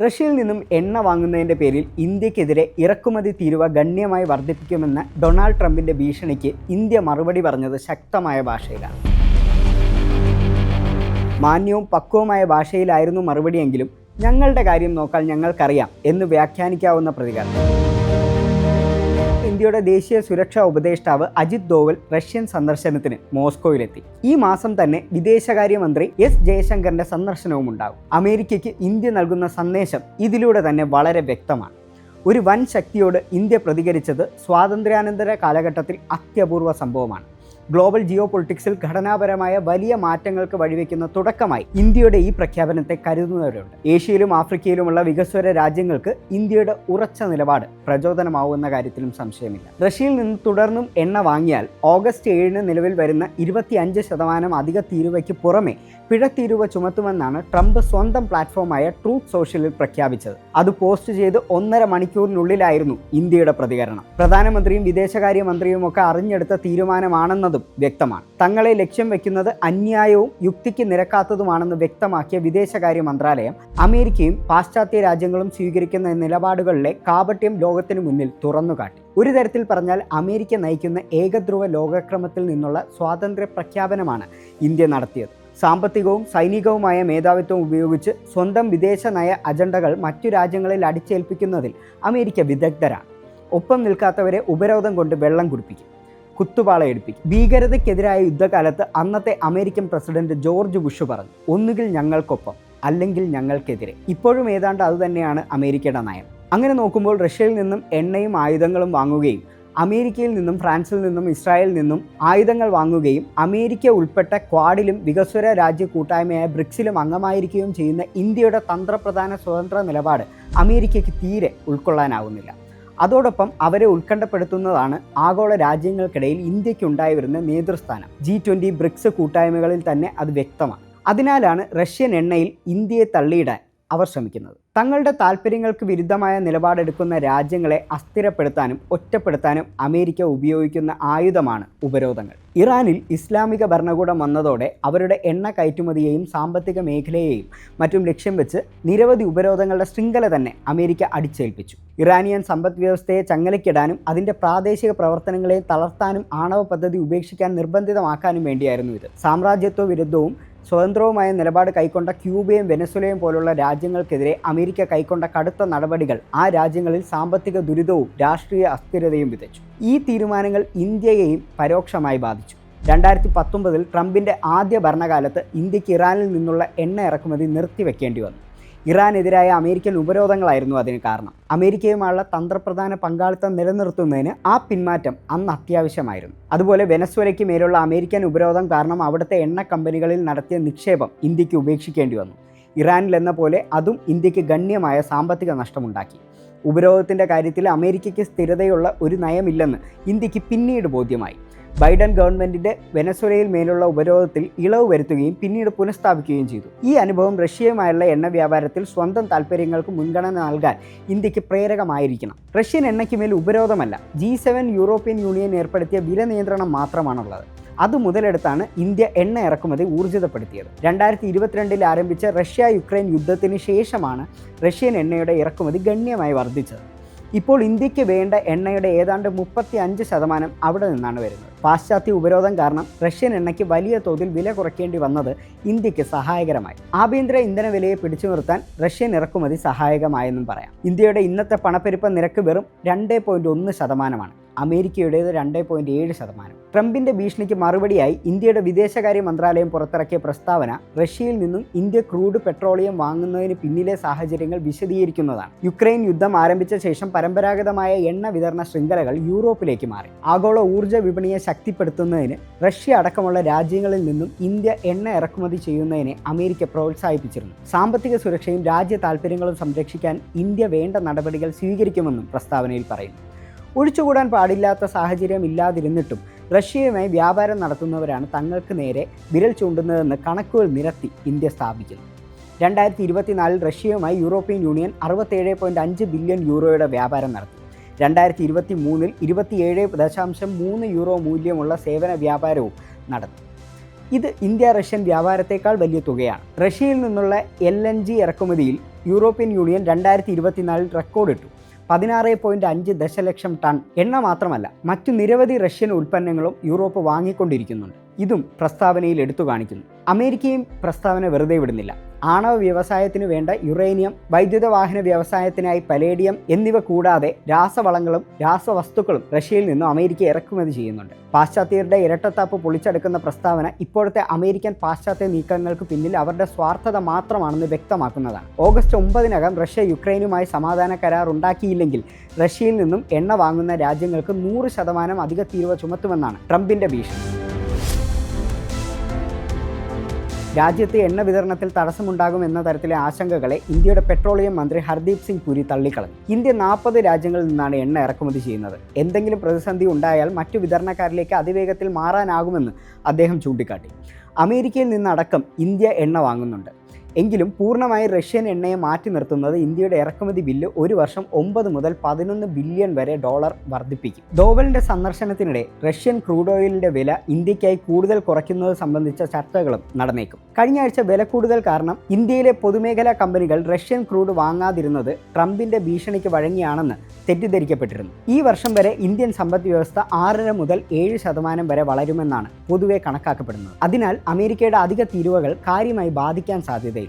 റഷ്യയിൽ നിന്നും എണ്ണ വാങ്ങുന്നതിന്റെ പേരിൽ ഇന്ത്യക്കെതിരെ ഇറക്കുമതി തീരുവ ഗണ്യമായി വർദ്ധിപ്പിക്കുമെന്ന ഡൊണാൾഡ് ട്രംപിന്റെ ഭീഷണിക്ക് ഇന്ത്യ മറുപടി പറഞ്ഞത് ശക്തമായ ഭാഷയിലാണ്. മാന്യവും പക്വവുമായ ഭാഷയിലായിരുന്നു മറുപടിയെങ്കിലും ഞങ്ങളുടെ കാര്യം നോക്കാൻ ഞങ്ങൾക്കറിയാം എന്ന് വ്യാഖ്യാനിക്കാവുന്ന പ്രതികരണം. ഇന്ത്യയുടെ ദേശീയ സുരക്ഷാ ഉപദേഷ്ടാവ് അജിത് ദോവൽ റഷ്യൻ സന്ദർശനത്തിന് മോസ്കോയിലെത്തി. ഈ മാസം തന്നെ വിദേശകാര്യമന്ത്രി എസ് ജയശങ്കറിന്റെ സന്ദർശനവും ഉണ്ടാകും. അമേരിക്കയ്ക്ക് ഇന്ത്യ നൽകുന്ന സന്ദേശം ഇതിലൂടെ തന്നെ വളരെ വ്യക്തമാണ്. ഒരു വൻ ശക്തിയോട് ഇന്ത്യ പ്രതികരിച്ചത് സ്വാതന്ത്ര്യാനന്തര കാലഘട്ടത്തിൽ അത്യപൂർവ സംഭവമാണ്. ഗ്ലോബൽ ജിയോ പൊളിറ്റിക്സിൽ ഘടനാപരമായ വലിയ മാറ്റങ്ങൾക്ക് വഴിവെക്കുന്ന തുടക്കമായി ഇന്ത്യയുടെ ഈ പ്രഖ്യാപനത്തെ കരുതുന്നവരുണ്ട്. ഏഷ്യയിലും ആഫ്രിക്കയിലുമുള്ള വികസ്വര രാജ്യങ്ങൾക്ക് ഇന്ത്യയുടെ ഉറച്ച നിലപാട് പ്രചോദനമാവുന്ന കാര്യത്തിലും സംശയമില്ല. റഷ്യയിൽ നിന്ന് തുടർന്നും എണ്ണ വാങ്ങിയാൽ ഓഗസ്റ്റ് ഏഴിന് നിലവിൽ വരുന്ന ഇരുപത്തിയഞ്ച് ശതമാനം അധിക തീരുവയ്ക്ക് പുറമെ പിഴ തീരുവ ചുമത്തുമെന്നാണ് ട്രംപ് സ്വന്തം പ്ലാറ്റ്ഫോമായ ട്രൂത്ത് സോഷ്യലിൽ പ്രഖ്യാപിച്ചത്. അത് പോസ്റ്റ് ചെയ്ത് ഒന്നര മണിക്കൂറിനുള്ളിലായിരുന്നു ഇന്ത്യയുടെ പ്രതികരണം. പ്രധാനമന്ത്രിയും വിദേശകാര്യമന്ത്രിയും ഒക്കെ അറിഞ്ഞെടുത്ത തീരുമാനമാണെന്നതും വ്യക്തമാണ്. തങ്ങളെ ലക്ഷ്യം വെക്കുന്നത് അന്യായവും യുക്തിക്ക് നിരക്കാത്തതുമാണെന്ന് വ്യക്തമാക്കിയ വിദേശകാര്യ മന്ത്രാലയം അമേരിക്കയും പാശ്ചാത്യ രാജ്യങ്ങളും സ്വീകരിക്കുന്ന നിലപാടുകളിലെ കാപട്യം ലോകത്തിനു മുന്നിൽ തുറന്നുകാട്ടി. ഒരു തരത്തിൽ പറഞ്ഞാൽ അമേരിക്ക നയിക്കുന്ന ഏകധ്രുവ ലോകക്രമത്തിൽ നിന്നുള്ള സ്വാതന്ത്ര്യ പ്രഖ്യാപനമാണ് ഇന്ത്യ നടത്തിയത്. സാമ്പത്തികവും സൈനികവുമായ മേധാവിത്വം ഉപയോഗിച്ച് സ്വന്തം വിദേശ നയ അജണ്ടകൾ മറ്റു രാജ്യങ്ങളിൽ അടിച്ചേൽപ്പിക്കുന്നതിൽ അമേരിക്ക വിദഗ്ധരാണ്. ഒപ്പം നിൽക്കാത്തവരെ ഉപരോധം കൊണ്ട് വെള്ളം കുടിപ്പിക്കും കുത്തുപാളയെടുപ്പിക്കും ഭീകരതയ്ക്കെതിരായ യുദ്ധകാലത്ത് അന്നത്തെ അമേരിക്കൻ പ്രസിഡന്റ് ജോർജ് ബുഷ് പറഞ്ഞു ഒന്നുകിൽ ഞങ്ങൾക്കൊപ്പം അല്ലെങ്കിൽ ഞങ്ങൾക്കെതിരെ. ഇപ്പോഴും ഏതാണ്ട് അതുതന്നെയാണ് അമേരിക്കയുടെ നയം. അങ്ങനെ നോക്കുമ്പോൾ റഷ്യയിൽ നിന്നും എണ്ണയും ആയുധങ്ങളും വാങ്ങുകയും അമേരിക്കയിൽ നിന്നും ഫ്രാൻസിൽ നിന്നും ഇസ്രായേലിൽ നിന്നും ആയുധങ്ങൾ വാങ്ങുകയും അമേരിക്ക ഉൾപ്പെട്ട ക്വാഡിലും വികസ്വര രാജ്യ കൂട്ടായ്മയായ ബ്രിക്സിലും അംഗമായിരിക്കുകയും ചെയ്യുന്ന ഇന്ത്യയുടെ തന്ത്രപ്രധാന സ്വതന്ത്ര നിലപാട് അമേരിക്കയ്ക്ക് തീരെ ഉൾക്കൊള്ളാനാവുന്നില്ല. അതോടൊപ്പം അവരെ ഉത്കണ്ഠപ്പെടുത്തുന്നതാണ് ആഗോള രാജ്യങ്ങൾക്കിടയിൽ ഇന്ത്യയ്ക്കുണ്ടായി വരുന്ന നേതൃസ്ഥാനം. ജി ട്വന്റി ബ്രിക്സ് കൂട്ടായ്മകളിൽ തന്നെ അത് വ്യക്തമാണ്. അതിനാലാണ് റഷ്യൻ എണ്ണയിൽ ഇന്ത്യയെ തള്ളിയിടാൻ അവർ ശ്രമിക്കുന്നത്. തങ്ങളുടെ താല്പര്യങ്ങൾക്ക് വിരുദ്ധമായ നിലപാടെടുക്കുന്ന രാജ്യങ്ങളെ അസ്ഥിരപ്പെടുത്താനും ഒറ്റപ്പെടുത്താനും അമേരിക്ക ഉപയോഗിക്കുന്ന ആയുധമാണ് ഉപരോധങ്ങൾ. ഇറാനിൽ ഇസ്ലാമിക ഭരണകൂടം വന്നതോടെ അവരുടെ എണ്ണ കയറ്റുമതിയെയും സാമ്പത്തിക മേഖലയെയും മറ്റും ലക്ഷ്യം വെച്ച് നിരവധി ഉപരോധങ്ങളുടെ ശൃംഖല തന്നെ അമേരിക്ക അടിച്ചേൽപ്പിച്ചു. ഇറാനിയൻ സമ്പദ് വ്യവസ്ഥയെ ചങ്ങലയ്ക്കിടാനും അതിന്റെ പ്രാദേശിക പ്രവർത്തനങ്ങളെ തളർത്താനും ആണവ പദ്ധതി ഉപേക്ഷിക്കാൻ നിർബന്ധിതമാക്കാനും വേണ്ടിയായിരുന്നു ഇത്. സാമ്രാജ്യത്വ വിരുദ്ധവും സ്വതന്ത്രവുമായ നിലപാട് കൈക്കൊണ്ട ക്യൂബയും വെനസ്വലയും പോലുള്ള രാജ്യങ്ങൾക്കെതിരെ അമേരിക്ക കൈക്കൊണ്ട കടുത്ത നടപടികൾ ആ രാജ്യങ്ങളിൽ സാമ്പത്തിക ദുരിതവും രാഷ്ട്രീയ അസ്ഥിരതയും വിതച്ചു. ഈ തീരുമാനങ്ങൾ ഇന്ത്യയെയും പരോക്ഷമായി ബാധിച്ചു. രണ്ടായിരത്തി പത്തൊമ്പതിൽ ട്രംപിന്റെ ആദ്യ ഭരണകാലത്ത് ഇന്ത്യയ്ക്ക് ഇറാനിൽ നിന്നുള്ള എണ്ണ ഇറക്കുമതി നിർത്തിവെക്കേണ്ടി വന്നു. ഇറാനെതിരായ അമേരിക്കൻ ഉപരോധങ്ങളായിരുന്നു അതിന് കാരണം. അമേരിക്കയുമായുള്ള തന്ത്രപ്രധാന പങ്കാളിത്തം നിലനിർത്തുന്നതിന് ആ പിന്മാറ്റം അന്ന് അത്യാവശ്യമായിരുന്നു. അതുപോലെ വെനസ്വലയ്ക്ക് മേലുള്ള അമേരിക്കൻ ഉപരോധം കാരണം അവിടുത്തെ എണ്ണ കമ്പനികളിൽ നടത്തിയ നിക്ഷേപം ഇന്ത്യയ്ക്ക് ഉപേക്ഷിക്കേണ്ടി വന്നു. ഇറാനിലെന്ന പോലെ അതും ഇന്ത്യയ്ക്ക് ഗണ്യമായ സാമ്പത്തിക നഷ്ടമുണ്ടാക്കി. ഉപരോധത്തിന്റെ കാര്യത്തിൽ അമേരിക്കയ്ക്ക് സ്ഥിരതയുള്ള ഒരു നയമില്ലെന്ന് ഇന്ത്യയ്ക്ക് പിന്നീട് ബോധ്യമായി. ബൈഡൻ ഗവൺമെന്റിന്റെ വെനസ്വലയിൽ മേലുള്ള ഉപരോധത്തിൽ ഇളവ് വരുത്തുകയും പിന്നീട് പുനഃസ്ഥാപിക്കുകയും ചെയ്തു. ഈ അനുഭവം റഷ്യയുമായുള്ള എണ്ണ വ്യാപാരത്തിൽ സ്വന്തം താല്പര്യങ്ങൾക്ക് മുൻഗണന നൽകാൻ ഇന്ത്യയ്ക്ക് പ്രേരകമായിരിക്കണം. റഷ്യൻ എണ്ണയ്ക്ക് മേൽ ഉപരോധമല്ല ജി സെവൻ യൂറോപ്യൻ യൂണിയൻ ഏർപ്പെടുത്തിയ വില നിയന്ത്രണം മാത്രമാണുള്ളത്. അത് മുതലെടുത്താണ് ഇന്ത്യ എണ്ണ ഇറക്കുമതി ഊർജിതപ്പെടുത്തിയത്. രണ്ടായിരത്തി ഇരുപത്തിരണ്ടിൽ ആരംഭിച്ച റഷ്യ യുക്രൈൻ യുദ്ധത്തിന് ശേഷമാണ് റഷ്യൻ എണ്ണയുടെ ഇറക്കുമതി ഗണ്യമായി വർദ്ധിച്ചത്. ഇപ്പോൾ ഇന്ത്യയ്ക്ക് വേണ്ട എണ്ണയുടെ ഏതാണ്ട് മുപ്പത്തി അഞ്ച് ശതമാനം അവിടെ നിന്നാണ് വരുന്നത്. പാശ്ചാത്യ ഉപരോധം കാരണം റഷ്യൻ എണ്ണയ്ക്ക് വലിയ തോതിൽ വില കുറയ്ക്കേണ്ടി വന്നത് ഇന്ത്യയ്ക്ക് സഹായകരമായി. ആഭ്യന്തര ഇന്ധന വിലയെ പിടിച്ചു നിർത്താൻ റഷ്യൻ ഇറക്കുമതി സഹായകമായെന്നും പറയാം. ഇന്ത്യയുടെ ഇന്നത്തെ പണപ്പെരുപ്പ നിരക്ക് വെറും രണ്ട് പോയിന്റ് ഒന്ന് ശതമാനമാണ്. അമേരിക്കയുടേത് രണ്ട് പോയിന്റ് ഏഴ് ശതമാനം. ട്രംപിന്റെ ഭീഷണിക്ക് മറുപടിയായി ഇന്ത്യയുടെ വിദേശകാര്യ മന്ത്രാലയം പുറത്തിറക്കിയ പ്രസ്താവന റഷ്യയിൽ നിന്നും ഇന്ത്യ ക്രൂഡ് പെട്രോളിയം വാങ്ങുന്നതിന് പിന്നിലെ സാഹചര്യങ്ങൾ വിശദീകരിക്കുന്നതാണ്. യുക്രൈൻ യുദ്ധം ആരംഭിച്ച ശേഷം പരമ്പരാഗതമായ എണ്ണ വിതരണ ശൃംഖലകൾ യൂറോപ്പിലേക്ക് മാറി. ആഗോള ഊർജ വിപണിയെ ശക്തിപ്പെടുത്തുന്നതിന് റഷ്യ അടക്കമുള്ള രാജ്യങ്ങളിൽ നിന്നും ഇന്ത്യ എണ്ണ ഇറക്കുമതി ചെയ്യുന്നതിനെ അമേരിക്ക പ്രോത്സാഹിപ്പിച്ചിരുന്നു. സാമ്പത്തിക സുരക്ഷയും രാജ്യ താൽപ്പര്യങ്ങളും സംരക്ഷിക്കാൻ ഇന്ത്യ വേണ്ട നടപടികൾ സ്വീകരിക്കുമെന്നും പ്രസ്താവനയിൽ പറയുന്നു. ഒഴിച്ചുകൂടാൻ പാടില്ലാത്ത സാഹചര്യം ഇല്ലാതിരുന്നിട്ടും റഷ്യയുമായി വ്യാപാരം നടത്തുന്നവരാണ് തങ്ങൾക്ക് നേരെ വിരൽ ചൂണ്ടുന്നതെന്ന് കണക്കുകൾ നിരത്തി ഇന്ത്യ സ്ഥാപിക്കുന്നു. രണ്ടായിരത്തി ഇരുപത്തിനാലിൽ റഷ്യയുമായി യൂറോപ്യൻ യൂണിയൻ അറുപത്തേഴ് പോയിന്റ് അഞ്ച് ബില്യൺ യൂറോയുടെ വ്യാപാരം നടത്തി. രണ്ടായിരത്തി ഇരുപത്തി മൂന്നിൽ ഇരുപത്തിയേഴ് ദശാംശം മൂന്ന് യൂറോ മൂല്യമുള്ള സേവന വ്യാപാരവും നടത്തി ഇത് ഇന്ത്യ റഷ്യൻ വ്യാപാരത്തേക്കാൾ വലിയ തുകയാണ്. റഷ്യയിൽ നിന്നുള്ള എൽ എൻ ജി ഇറക്കുമതിയിൽ യൂറോപ്യൻ യൂണിയൻ രണ്ടായിരത്തി ഇരുപത്തിനാലിൽ റെക്കോർഡിട്ടു. പതിനാറ് പോയിന്റ് അഞ്ച് ദശലക്ഷം ടൺ എണ്ണ മാത്രമല്ല മറ്റു നിരവധി റഷ്യൻ ഉൽപ്പന്നങ്ങളും യൂറോപ്പ് വാങ്ങിക്കൊണ്ടിരിക്കുന്നുണ്ട്. ഇതും പ്രസ്താവനയിൽ എടുത്തു കാണിക്കുന്നു. അമേരിക്കയും പ്രസ്താവന വെറുതെ വിടുന്നില്ല. ആണവ വ്യവസായത്തിന് വേണ്ട യുറേനിയം വൈദ്യുത വാഹന വ്യവസായത്തിനായി പലേഡിയം എന്നിവ കൂടാതെ രാസവളങ്ങളും രാസവസ്തുക്കളും റഷ്യയിൽ നിന്നും അമേരിക്ക ഇറക്കുമതി ചെയ്യുന്നുണ്ട്. പാശ്ചാത്യരുടെ ഇരട്ടത്താപ്പ് പൊളിച്ചെടുക്കുന്ന പ്രസ്താവന ഇപ്പോഴത്തെ അമേരിക്കൻ പാശ്ചാത്യ നീക്കങ്ങൾക്ക് പിന്നിൽ അവരുടെ സ്വാർത്ഥത മാത്രമാണെന്ന് വ്യക്തമാക്കുന്നതാണ്. ഓഗസ്റ്റ് ഒമ്പതിനകം റഷ്യ യുക്രൈനുമായി സമാധാന കരാർ ഉണ്ടാക്കിയില്ലെങ്കിൽ റഷ്യയിൽ നിന്നും എണ്ണ വാങ്ങുന്ന രാജ്യങ്ങൾക്ക് നൂറ് ശതമാനം അധിക തീരുവ ചുമത്തുമെന്നാണ് ട്രംപിന്റെ ഭീഷണി. രാജ്യത്തെ എണ്ണ വിതരണത്തിൽ തടസ്സമുണ്ടാകും എന്ന തരത്തിലെ ആശങ്കകളെ ഇന്ത്യയുടെ പെട്രോളിയം മന്ത്രി ഹർദീപ് സിംഗ് പുരി തള്ളിക്കളഞ്ഞു. ഇന്ത്യ നാൽപ്പത് രാജ്യങ്ങളിൽ നിന്നാണ് എണ്ണ ഇറക്കുമതി ചെയ്യുന്നത്. എന്തെങ്കിലും പ്രതിസന്ധി ഉണ്ടായാൽ മറ്റു വിതരണക്കാരിലേക്ക് അതിവേഗത്തിൽ മാറാനാകുമെന്ന് അദ്ദേഹം ചൂണ്ടിക്കാട്ടി. അമേരിക്കയിൽ നിന്നടക്കം ഇന്ത്യ എണ്ണ വാങ്ങുന്നുണ്ട്. എങ്കിലും പൂർണമായി റഷ്യൻ എണ്ണയെ മാറ്റി നിർത്തുന്നത് ഇന്ത്യയുടെ ഇറക്കുമതി ബില്ല് ഒരു വർഷം ഒമ്പത് മുതൽ പതിനൊന്ന് ബില്യൺ വരെ ഡോളർ വർദ്ധിപ്പിക്കും. ഡോവലിന്റെ സന്ദർശനത്തിനിടെ റഷ്യൻ ക്രൂഡ് ഓയിലിന്റെ വില ഇന്ത്യക്കായി കൂടുതൽ കുറയ്ക്കുന്നത് സംബന്ധിച്ച ചർച്ചകളും നടന്നേക്കും. കഴിഞ്ഞ ആഴ്ച വില കൂടുതൽ കാരണം ഇന്ത്യയിലെ പൊതുമേഖലാ കമ്പനികൾ റഷ്യൻ ക്രൂഡ് വാങ്ങാതിരുന്നത് ട്രംപിന്റെ ഭീഷണിക്ക് വഴങ്ങിയാണെന്ന് തെറ്റിദ്ധരിക്കപ്പെട്ടിരുന്നു. ഈ വർഷം വരെ ഇന്ത്യൻ സമ്പദ് വ്യവസ്ഥ ആറര മുതൽ ഏഴ് ശതമാനം വരെ വളരുമെന്നാണ് പൊതുവെ കണക്കാക്കപ്പെടുന്നത്. അതിനാൽ അമേരിക്കയുടെ അധിക തീരുവകൾ കാര്യമായി ബാധിക്കാൻ സാധ്യതയില്ല.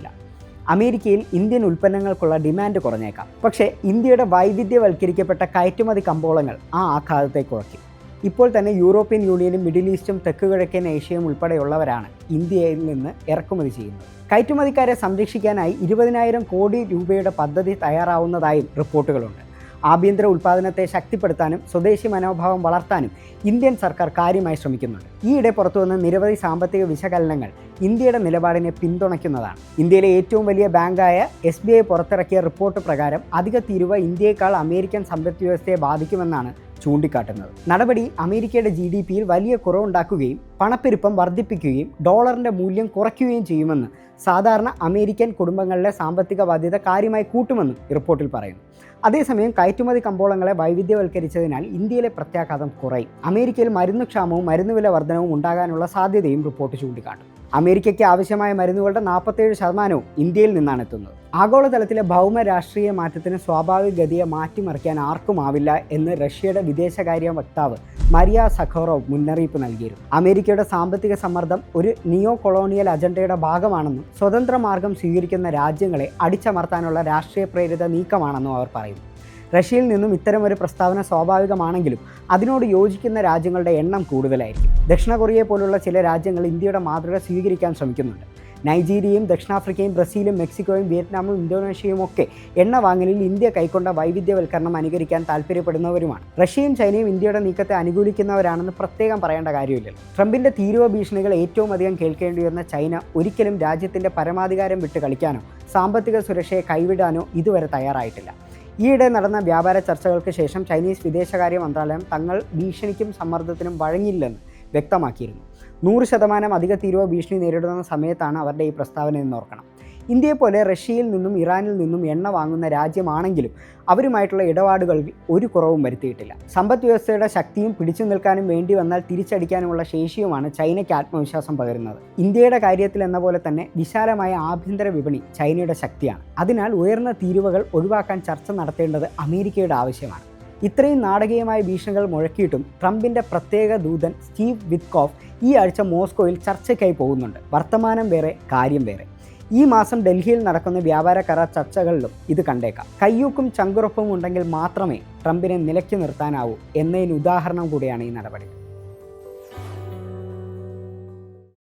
അമേരിക്കയിൽ ഇന്ത്യൻ ഉൽപ്പന്നങ്ങൾക്കുള്ള ഡിമാൻഡ് കുറഞ്ഞേക്കാം. പക്ഷേ ഇന്ത്യയുടെ വൈവിധ്യവൽക്കരിക്കപ്പെട്ട കയറ്റുമതി കമ്പോളങ്ങൾ ആ ആഘാതത്തെ കുറയ്ക്കും ഇപ്പോൾ തന്നെ യൂറോപ്യൻ യൂണിയനും മിഡിൽ ഈസ്റ്റും തെക്ക് കിഴക്കൻ ഏഷ്യയും ഉൾപ്പെടെയുള്ളവരാണ് ഇന്ത്യയിൽ നിന്ന് ഇറക്കുമതി ചെയ്യുന്നത്. കയറ്റുമതിക്കാരെ സംരക്ഷിക്കാനായി ഇരുപതിനായിരം കോടി രൂപയുടെ പദ്ധതി തയ്യാറാവുന്നതായും റിപ്പോർട്ടുകളുണ്ട്. ആഭ്യന്തര ഉൽപ്പാദനത്തെ ശക്തിപ്പെടുത്താനും സ്വദേശി മനോഭാവം വളർത്താനും ഇന്ത്യൻ സർക്കാർ കാര്യമായി ശ്രമിക്കുന്നുണ്ട്. ഈയിടെ പുറത്തുവന്ന നിരവധി സാമ്പത്തിക വിശകലനങ്ങൾ ഇന്ത്യയുടെ നിലപാടിനെ പിന്തുണയ്ക്കുന്നതാണ്. ഇന്ത്യയിലെ ഏറ്റവും വലിയ ബാങ്കായ എസ് ബി ഐ പുറത്തിറക്കിയ റിപ്പോർട്ട് പ്രകാരം അധിക തീരുവ ഇന്ത്യയേക്കാൾ അമേരിക്കൻ സമ്പദ് വ്യവസ്ഥയെ ബാധിക്കുമെന്നാണ് ചൂണ്ടിക്കാട്ടുന്നത്. നടപടി അമേരിക്കയുടെ ജി ഡി പിയിൽ വലിയ കുറവുണ്ടാക്കുകയും പണപ്പെരുപ്പം വർദ്ധിപ്പിക്കുകയും ഡോളറിന്റെ മൂല്യം കുറയ്ക്കുകയും ചെയ്യുമെന്ന് സാധാരണ അമേരിക്കൻ കുടുംബങ്ങളിലെ സാമ്പത്തിക ബാധ്യത കാര്യമായി കൂട്ടുമെന്നും റിപ്പോർട്ടിൽ പറയുന്നു. അതേസമയം കയറ്റുമതി കമ്പോളങ്ങളെ വൈവിധ്യവൽക്കരിച്ചതിനാൽ ഇന്ത്യയിലെ പ്രത്യാഘാതം കുറയും. അമേരിക്കയിൽ മരുന്ന് ക്ഷാമവും മരുന്ന് വർധനവും ഉണ്ടാകാനുള്ള സാധ്യതയും റിപ്പോർട്ട് ചൂണ്ടിക്കാട്ടും. അമേരിക്കയ്ക്ക് ആവശ്യമായ മരുന്നുകളുടെ നാൽപ്പത്തേഴ് ശതമാനവും ഇന്ത്യയിൽ നിന്നാണ് എത്തുന്നത്. ആഗോളതലത്തിലെ ഭൗമ രാഷ്ട്രീയ മാറ്റത്തിന് സ്വാഭാവിക ഗതിയെ മാറ്റിമറിക്കാൻ ആർക്കുമാവില്ല എന്ന് റഷ്യയുടെ വിദേശകാര്യ വക്താവ് മരിയ സഖോറോവ് മുന്നറിയിപ്പ് നൽകിയിരുന്നു. അമേരിക്കയുടെ സാമ്പത്തിക സമ്മർദ്ദം ഒരു നിയോ കൊളോണിയൽ അജണ്ടയുടെ ഭാഗമാണെന്നും സ്വതന്ത്ര മാർഗം സ്വീകരിക്കുന്ന രാജ്യങ്ങളെ അടിച്ചമർത്താനുള്ള രാഷ്ട്രീയ പ്രേരിത നീക്കമാണെന്നും അവർ പറയുന്നു. റഷ്യയിൽ നിന്നും ഇത്തരമൊരു പ്രസ്താവന സ്വാഭാവികമാണെങ്കിലും അതിനോട് യോജിക്കുന്ന രാജ്യങ്ങളുടെ എണ്ണം കൂടുതലായിരിക്കും. ദക്ഷിണ കൊറിയയെ പോലുള്ള ചില രാജ്യങ്ങൾ ഇന്ത്യയുടെ മാതൃക സ്വീകരിക്കാൻ ശ്രമിക്കുന്നുണ്ട്. നൈജീരിയയും ദക്ഷിണാഫ്രിക്കയും ബ്രസീലും മെക്സിക്കോയും വിയറ്റ്നാമും ഇന്തോനേഷ്യയും ഒക്കെ എണ്ണ വാങ്ങലിൽ ഇന്ത്യ കൈക്കൊണ്ട വൈവിധ്യവൽക്കരണം അനുകരിക്കാൻ താല്പര്യപ്പെടുന്നവരുമാണ്. റഷ്യയും ചൈനയും ഇന്ത്യയുടെ നീക്കത്തെ അനുകൂലിക്കുന്നവരാണെന്ന് പ്രത്യേകം പറയേണ്ട കാര്യമില്ലല്ലോ. ട്രംപിന്റെ തീരുവ ഭീഷണികൾ ഏറ്റവും അധികം കേൾക്കേണ്ടി വന്ന ചൈന ഒരിക്കലും രാജ്യത്തിന്റെ പരമാധികാരം വിട്ട് കളിക്കാനോ സാമ്പത്തിക സുരക്ഷയെ കൈവിടാനോ ഇതുവരെ തയ്യാറായിട്ടില്ല. ഈയിടെ നടന്ന വ്യാപാര ചർച്ചകൾക്ക് ശേഷം ചൈനീസ് വിദേശകാര്യ മന്ത്രാലയം തങ്ങൾ ഭീഷണിക്കും സമ്മർദ്ദത്തിനും വഴങ്ങില്ലെന്ന് വ്യക്തമാക്കിയിരുന്നു. നൂറ് ശതമാനം അധിക തീരുവ ഭീഷണി നേരിടുന്ന സമയത്താണ് അവരുടെ ഈ പ്രസ്താവന എന്ന് ഓർക്കണം. ഇന്ത്യയെപ്പോലെ റഷ്യയിൽ നിന്നും ഇറാനിൽ നിന്നും എണ്ണ വാങ്ങുന്ന രാജ്യമാണെങ്കിലും അവരുമായിട്ടുള്ള ഇടപാടുകൾ ഒരു കുറവും വരുത്തിയിട്ടില്ല. സമ്പദ് വ്യവസ്ഥയുടെ ശക്തിയും പിടിച്ചു നിൽക്കാനും വേണ്ടി വന്നാൽ തിരിച്ചടിക്കാനുമുള്ള ശേഷിയുമാണ് ചൈനയ്ക്ക് ആത്മവിശ്വാസം പകരുന്നത്. ഇന്ത്യയുടെ കാര്യത്തിൽ എന്ന പോലെ തന്നെ വിശാലമായ ആഭ്യന്തര വിപണി ചൈനയുടെ ശക്തിയാണ്. അതിനാൽ ഉയർന്ന തീരുവകൾ ഒഴിവാക്കാൻ ചർച്ച നടത്തേണ്ടത് അമേരിക്കയുടെ ആവശ്യമാണ്. ഇത്രയും നാടകീയമായ ഭീഷണികൾ മുഴക്കിയിട്ടും ട്രംപിന്റെ പ്രത്യേക ദൂതൻ സ്റ്റീവ് വിത്കോഫ് ഈ ആഴ്ച മോസ്കോയിൽ ചർച്ചയ്ക്കായി പോകുന്നുണ്ട്. വർത്തമാനം വേറെ കാര്യം വേറെ. ഈ മാസം ഡൽഹിയിൽ നടക്കുന്ന വ്യാപാര കരാർ ചർച്ചകളിലും ഇത് കണ്ടേക്കാം. കയ്യൂക്കും ചങ്കുറപ്പും ഉണ്ടെങ്കിൽ മാത്രമേ ട്രംപിനെ നിലയ്ക്ക് നിർത്താനാവൂ എന്നതിന് ഉദാഹരണം കൂടിയാണ് ഈ നടപടി.